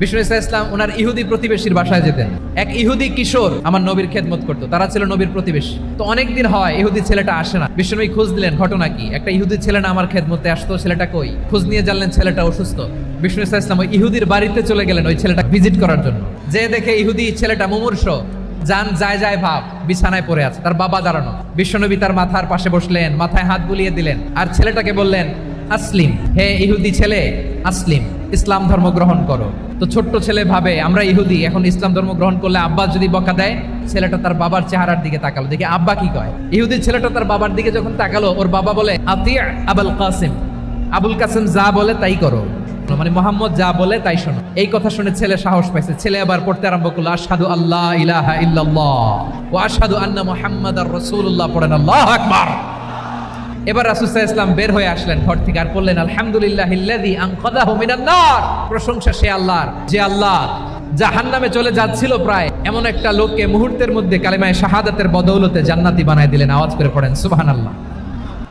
বিষ্ণু ইসা ইসলাম ওনার ইহুদি প্রতিবেশীর বাসায় যেতেন। এক ইহুদি কিশোর আমার নবীর খেদমত করতো, তারা ছিল নবীর প্রতিবেশী। তো অনেকদিন হয় ইহুদি ছেলেটা আসে না। বিষ্ণুনবী খোঁজ দিলেন, ঘটনা কি? একটা ইহুদি ছেলে না আমার খেদমতে আসতো, ছেলেটা কই? খোঁজ নিয়ে জানলেন ছেলেটা অসুস্থ। বিষ্ণু ইসা ইসলাম ওই ইহুদির বাড়িতে চলে গেলেন ওই ছেলেটা ভিজিট করার জন্য। যে দেখে ইহুদি ছেলেটা মুমূর্ষ, যান, যায় যায়, ভাব, বিছানায় পড়ে আছে, তার বাবা দাঁড়ানো। বিশ্বনবী তার মাথার পাশে বসলেন, মাথায় হাত বুলিয়ে দিলেন, আর ছেলেটাকে বললেন, আসলিম, হে ইহুদি ছেলে, আসলিম। ইসলাম ধর্ম গ্রহণ করো। তো ছোট্ট ছেলে ভাবে, আমরা ইহুদি, এখন ইসলাম ধর্ম গ্রহণ করলে আব্বা যদি বকা দেয়, ছেলেটা তার বাবার চেহারার দিকে তাকালো। দেখি আব্বা কি কয়? ইহুদি ছেলেটা তার বাবার দিকে যখন তাকালো, ওর বাবা বলে আতিয়া আবুল কাসিম। আবুল কাসিম যা বলে তাই করো। মানে মোহাম্মদ যা বলে তাই শোনো। এই কথা শুনে ছেলে সাহস পাইছে। ছেলে আবার পড়তে আরম্ভ করল, আশহাদু আল্লাহ ইলাহা ইল্লাল্লাহ ওয়া আশহাদু আন্না মুহাম্মাদার রাসূলুল্লাহ পড়েন আল্লাহু আকবার। এবার রাসুসা ইসলাম বের হয়ে আসলেন ঘর থেকে আর বললেন, আলহামদুলিল্লাহ প্রশংসা সে আল্লাহর, যে আল্লাহ জাহান্নামে চলে যাচ্ছিল প্রায় এমন একটা লোককে মুহূর্তের মধ্যে কালেমায় শাহাদাতের বদৌলতে জান্নাতি বানায় দিলেন। আওয়াজ করে পড়েন, সুবহানাল্লাহ।